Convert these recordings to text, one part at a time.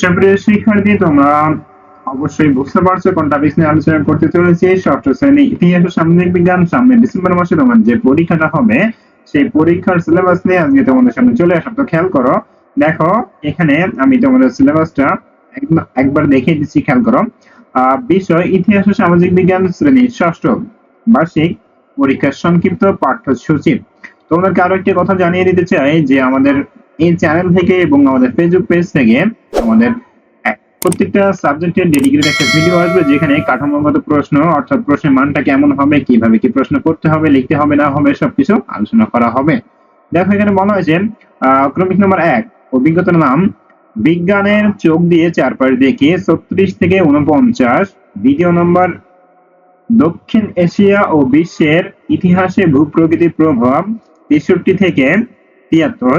সুপ্রিয় শিক্ষার্থী তোমরা অবশ্যই বুঝতে পারছ কোন টপিক নিয়ে আলোচনা করতে চলেছি। ষষ্ঠ শ্রেণি ইতিহাস ও সামাজিক বিজ্ঞান। সামনে ডিসেম্বর মাসে তোমার যে পরীক্ষাটা হবে, সেই পরীক্ষার সিলেবাস নিয়ে আজকে তোমাদের সামনে চলে আসলাম তো খেয়াল করো। দেখো, এখানে আমি তোমাদের সিলেবাসটা একবার দেখিয়ে দিচ্ছি, খেয়াল করো। বিষয় ইতিহাস ও সামাজিক বিজ্ঞান শ্রেণি ষষ্ঠ বার্ষিক পরীক্ষার সংক্ষিপ্ত পাঠ্যসূচি। তোমাদেরকে আরও একটি কথা জানিয়ে দিতে চাই যে আমাদের এই চ্যানেল থেকে এবং আমাদের ফেসবুক পেজ থেকে আমাদের প্রত্যেকটা সাবজেক্টের ডেডিকেটেড একটা ভিডিও আসবে যেখানে কাঠামোগত প্রশ্ন, অর্থাৎ প্রশ্নের মানটা কেমন হবে, কীভাবে কি প্রশ্ন করতে হবে, লিখতে হবে, না হবে, সবকিছু আলোচনা করা হবে। দেখো এখানে বলা হয়েছে ক্রমিক নম্বর এক, অভিজ্ঞতার নাম, বিজ্ঞানের চোখ দিয়ে চারপাশ দেখে ছত্রিশ থেকে উনপঞ্চাশ দ্বিতীয় নম্বর, দক্ষিণ এশিয়া ও বিশ্বের ইতিহাসে ভূপ্রকৃতির প্রভাব তেষট্টি থেকে তিয়াত্তর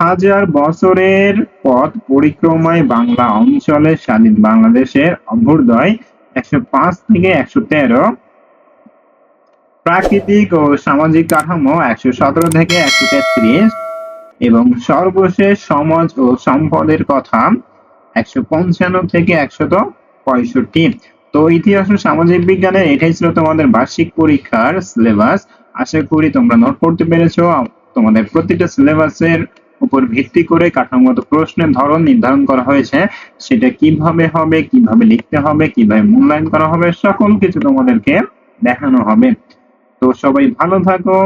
হাজার বছরের পথ পরিক্রমায় বাংলা অঞ্চলে স্বাধীন বাংলাদেশের অভ্যুদয় একশো পাঁচ থেকে একশো তেরো। প্রাকৃতিক ও সামাজিক কাঠামো একশো সতেরো থেকে একশো তেত্রিশ। এবং সর্বশেষ সমাজ ও সম্পদের কথা একশো পঞ্চান্ন থেকে একশত পঁয়ষট্টি। তো ইতিহাস ও সামাজিক বিজ্ঞানের এটাই ছিল তোমাদের বার্ষিক পরীক্ষার সিলেবাস আশা করি তোমরা নোট করতে পেরেছ। তোমাদের প্রতিটা সিলেবাসের উপর ভিত্তি করে কাঠামোগত প্রশ্নের ধরন নির্ধারণ করা হয়েছে। সেটা কীভাবে হবে, কীভাবে লিখতে হবে, কীভাবে মূল্যায়ন করা হবে, সকল কিছু তোমাদেরকে দেখানো হবে। তো সবাই ভালো থাকো।